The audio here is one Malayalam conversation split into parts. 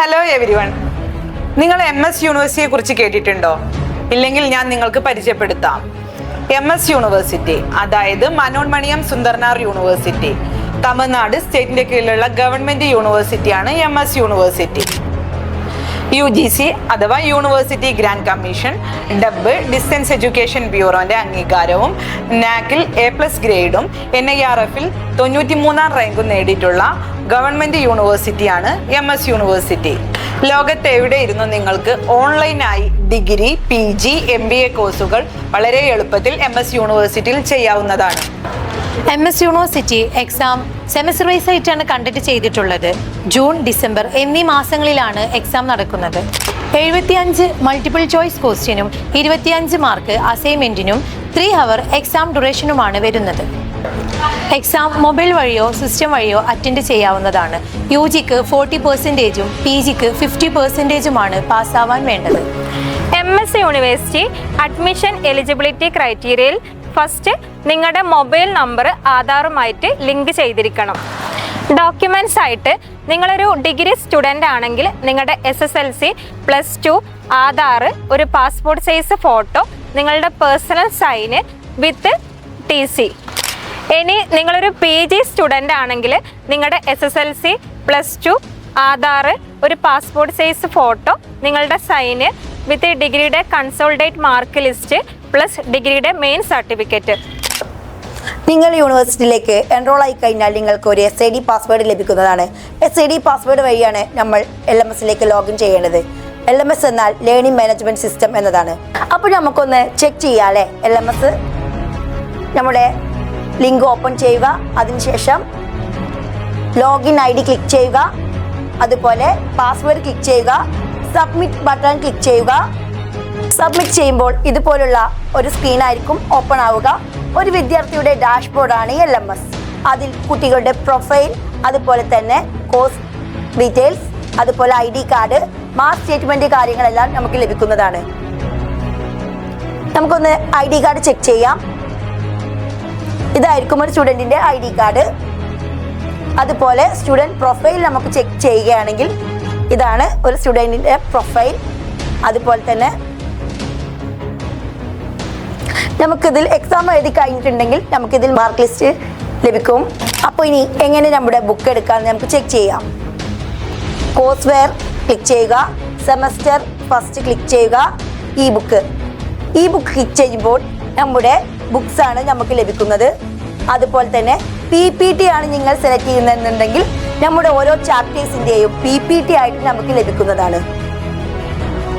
ഹലോ എവരി വൺ നിങ്ങൾ എം എസ് യൂണിവേഴ്സിറ്റിയെ കുറിച്ച് കേട്ടിട്ടുണ്ടോ? ഇല്ലെങ്കിൽ ഞാൻ നിങ്ങൾക്ക് പരിചയപ്പെടുത്താം. എം എസ് യൂണിവേഴ്സിറ്റി അതായത് മനോൺമണിയം സുന്ദർനാർ യൂണിവേഴ്സിറ്റി തമിഴ്നാട് സ്റ്റേറ്റിന്റെ കീഴിലുള്ള government യൂണിവേഴ്സിറ്റിയാണ് M S university U G C അഥവാ university grant commission DEB distance education ബ്യൂറോന്റെ അംഗീകാരവും നാക്കിൽ എ പ്ലസ് ഗ്രേഡും എൻ ഐ ആർ എഫിൽ തൊണ്ണൂറ്റി മൂന്നാം റാങ്കും നേടിയിട്ടുള്ള ഗവൺമെന്റ് യൂണിവേഴ്സിറ്റിയാണ് എം എസ് യൂണിവേഴ്സിറ്റി. ലോകത്ത് എവിടെ ഇരുന്നു നിങ്ങൾക്ക് ഓൺലൈനായി degree P G M B A കോഴ്സുകൾ വളരെ എളുപ്പത്തിൽ എം എസ് യൂണിവേഴ്സിറ്റിയിൽ ചെയ്യാവുന്നതാണ്? M S university exam semester wise ആയിട്ടാണ് കണ്ടക്ട് ചെയ്തിട്ടുള്ളത്. ജൂൺ ഡിസംബർ എന്നീ മാസങ്ങളിലാണ് എക്സാം നടക്കുന്നത്. എഴുപത്തിയഞ്ച് മൾട്ടിപ്പിൾ ചോയ്സ് ക്വസ്റ്റ്യനും ഇരുപത്തിയഞ്ച് മാർക്ക് അസൈൻമെന്റിനും ത്രീ ഹവർ എക്സാം ഡ്യൂറേഷനുമാണ് വരുന്നത്. എക്സാം മൊബൈൽ വഴിയോ സിസ്റ്റം വഴിയോ അറ്റൻഡ് ചെയ്യാവുന്നതാണ്. യു ജിക്ക് ഫോർട്ടി പെർസെന്റേജും പി ജിക്ക് ഫിഫ്റ്റി പെർസെന്റേജുമാണ് പാസ്സാവാൻ വേണ്ടത്. M S university admission eligibility ക്രൈറ്റീരിയയിൽ first നിങ്ങളുടെ മൊബൈൽ നമ്പർ ആധാറുമായിട്ട് ലിങ്ക് ചെയ്തിരിക്കണം. ഡോക്യുമെൻസ് ആയിട്ട് നിങ്ങളൊരു ഡിഗ്രി സ്റ്റുഡന്റ് ആണെങ്കിൽ നിങ്ങളുടെ S S L C plus two Aadhaar ഒരു പാസ്പോർട്ട് സൈസ് ഫോട്ടോ നിങ്ങളുടെ personal sign with T C ഇനി നിങ്ങളൊരു പി ജി സ്റ്റുഡന്റ് ആണെങ്കിൽ നിങ്ങളുടെ S S L C plus two Aadhaar ഒരു പാസ്പോർട്ട് സൈസ് ഫോട്ടോ നിങ്ങളുടെ സൈന് വിത്ത് ഡിഗ്രിയുടെ കൺസോൾഡേറ്റ് മാർക്ക് ലിസ്റ്റ് പ്ലസ് ഡിഗ്രിയുടെ മെയിൻ സർട്ടിഫിക്കറ്റ്. നിങ്ങൾ യൂണിവേഴ്സിറ്റിയിലേക്ക് എൻറോൾ ആയി കഴിഞ്ഞാൽ നിങ്ങൾക്ക് ഒരു എസ് ഐ ഡി പാസ്വേഡ് ലഭിക്കുന്നതാണ്. എസ് ഐ ഡി പാസ്വേഡ് വഴിയാണ് നമ്മൾ എൽ എം എസിലേക്ക് ലോഗിൻ ചെയ്യേണ്ടത്. എൽ എം എസ് എന്നാൽ ലേണിംഗ് മാനേജ്മെന്റ് സിസ്റ്റം എന്നതാണ്. അപ്പോൾ നമുക്കൊന്ന് ചെക്ക് ചെയ്യാല്ലേ എൽ എം എസ് നമ്മുടെ ലിങ്ക് ഓപ്പൺ ചെയ്യുക. അതിനുശേഷം ലോഗിൻ ഐ ഡി ക്ലിക്ക് ചെയ്യുക. അതുപോലെ പാസ്വേഡ് ക്ലിക്ക് ചെയ്യുക. സബ്മിറ്റ് ബട്ടൺ ക്ലിക്ക് ചെയ്യുക. സബ്മിറ്റ് ചെയ്യുമ്പോൾ ഇതുപോലുള്ള ഒരു സ്ക്രീൻ ആയിരിക്കും ഓപ്പൺ ആവുക. ഒരു വിദ്യാർത്ഥിയുടെ ഡാഷ്ബോർഡാണ് എൽ എം എസ് അതിൽ കുട്ടികളുടെ പ്രൊഫൈൽ അതുപോലെ തന്നെ കോഴ്സ് ഡീറ്റെയിൽസ് അതുപോലെ I D card mark statement കാര്യങ്ങളെല്ലാം നമുക്ക് ലഭിക്കുന്നതാണ്. നമുക്കൊന്ന് ഐ ഡി കാർഡ് ചെക്ക് ചെയ്യാം. ഇതായിരിക്കും ഒരു സ്റ്റുഡന്റിന്റെ ഐ ഡി കാർഡ് അതുപോലെ സ്റ്റുഡന്റ് പ്രൊഫൈൽ നമുക്ക് ചെക്ക് ചെയ്യുകയാണെങ്കിൽ ഇതാണ് ഒരു സ്റ്റുഡന്റിന്റെ പ്രൊഫൈൽ അതുപോലെ തന്നെ നമുക്കിതിൽ എക്സാം എഴുതി കഴിഞ്ഞിട്ടുണ്ടെങ്കിൽ നമുക്കിതിൽ മാർക്ക് ലിസ്റ്റ് ലഭിക്കും. അപ്പോൾ ഇനി എങ്ങനെ നമ്മുടെ ബുക്ക് എടുക്കാമെന്ന് നമുക്ക് ചെക്ക് ചെയ്യാം. കോഴ്സ് വെയർ ക്ലിക്ക് ചെയ്യുക. സെമസ്റ്റർ ഫസ്റ്റ് ക്ലിക്ക് ചെയ്യുക. ഈ ബുക്ക് ഈ ബുക്ക് ക്ലിക്ക് ചെയ്യുമ്പോൾ നമ്മുടെ ബുക്സ് ആണ് നമുക്ക് ലഭിക്കുന്നത്. അതുപോലെ തന്നെ പി പി ടി ആണ് നിങ്ങൾ സെലക്ട് ചെയ്യുന്നതെന്നുണ്ടെങ്കിൽ നമ്മുടെ ഓരോ ചാപ്റ്റേഴ്സിന്റെയും പി പി ടി ആയിട്ട് നമുക്ക് ലഭിക്കുന്നതാണ്.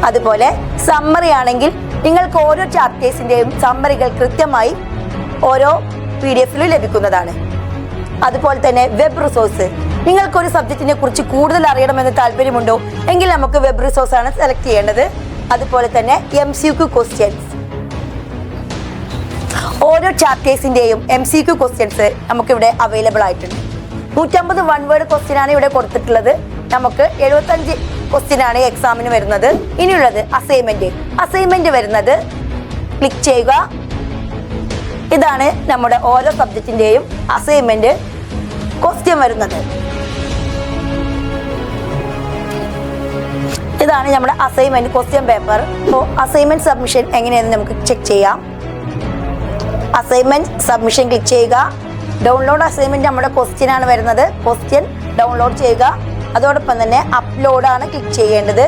അതുപോലെ സമ്മറി ആണെങ്കിൽ നിങ്ങൾക്ക് ഓരോ ചാപ്റ്റേഴ്സിന്റെയും സമ്മറികൾ കൃത്യമായി ഓരോ പി ഡി എഫിലും ലഭിക്കുന്നതാണ്. അതുപോലെ തന്നെ വെബ് റിസോഴ്സ് നിങ്ങൾക്ക് ഒരു സബ്ജക്റ്റിനെ കുറിച്ച് കൂടുതൽ അറിയണമെന്ന് താല്പര്യമുണ്ടോ? എങ്കിൽ നമുക്ക് വെബ് റിസോഴ്സ് ആണ് സെലക്ട് ചെയ്യേണ്ടത്. അതുപോലെ തന്നെ എം സി ക്യു ക്വസ്റ്റ്യൻസ് ഓരോ ചാപ്റ്റേഴ്സിന്റെയും എം സി ക്യു ക്വസ്റ്റ്യൻസ് നമുക്കിവിടെ അവൈലബിൾ ആയിട്ടുണ്ട്. നൂറ്റമ്പത് വൺ വേർഡ് ക്വസ്റ്റ്യൻ ആണ് ഇവിടെ കൊടുത്തിട്ടുള്ളത്. നമുക്ക് എഴുപത്തഞ്ച് ക്വസ്റ്റ്യൻ ആണ് എക്സാമിന് വരുന്നത്. ഇനിയുള്ളത് അസൈൻമെന്റ് അസൈൻമെന്റ് വരുന്നത് ക്ലിക്ക് ചെയ്യുക. ഇതാണ് നമ്മുടെ ഓരോ സബ്ജക്റ്റിന്റെയും അസൈൻമെന്റ് ക്വസ്റ്റ്യൻ വരുന്നത്. ഇതാണ് നമ്മുടെ അസൈൻമെന്റ് ക്വസ്റ്റ്യൻ പേപ്പർ അപ്പോൾ അസൈൻമെന്റ് സബ്മിഷൻ എങ്ങനെയാണെന്ന് നമുക്ക് ചെക്ക് ചെയ്യാം. അസൈൻമെന്റ് സബ്മിഷൻ ക്ലിക്ക് ചെയ്യുക. ഡൗൺലോഡ് അസൈൻമെന്റ് നമ്മുടെ ക്വസ്റ്റ്യൻ ആണ് വരുന്നത്. ക്വസ്റ്റ്യൻ ഡൗൺലോഡ് ചെയ്യുക. അതോടൊപ്പം തന്നെ അപ്ലോഡ് ആണ് ക്ലിക്ക് ചെയ്യേണ്ടത്.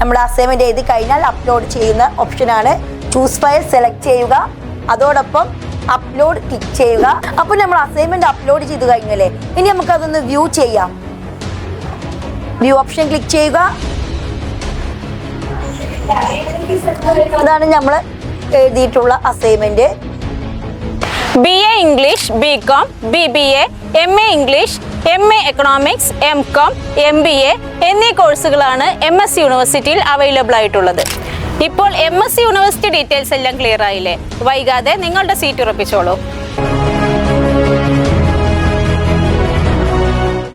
നമ്മൾ അസൈൻമെന്റ് എഴുതി കഴിഞ്ഞാൽ അപ്ലോഡ് ചെയ്യുന്ന ഓപ്ഷനാണ് ചൂസ് ഫയൽ സെലക്ട് ചെയ്യുക. അതോടൊപ്പം അപ്ലോഡ് ക്ലിക്ക് ചെയ്യുക. അപ്പോൾ നമ്മൾ അസൈൻമെന്റ് അപ്ലോഡ് ചെയ്ത് കഴിഞ്ഞല്ലേ? ഇനി നമുക്ക് അതൊന്ന് വ്യൂ ചെയ്യാം. വ്യൂ ഓപ്ഷൻ ക്ലിക്ക് ചെയ്യുക. അതാണ് നമ്മൾ എഴുതിയിട്ടുള്ള assignment B A English B com B B A M A English M A economics M com M B A എന്നീ കോഴ്സുകളാണ് എം എസ് യൂണിവേഴ്സിറ്റിയിൽ അവൈലബിൾ ആയിട്ടുള്ളത്. ഇപ്പോൾ എം എസ് യൂണിവേഴ്സിറ്റി ഡീറ്റെയിൽസ് എല്ലാം ക്ലിയർ ആയില്ലേ? വൈകാതെ നിങ്ങളുടെ സീറ്റ് ഉറപ്പിച്ചോളൂ.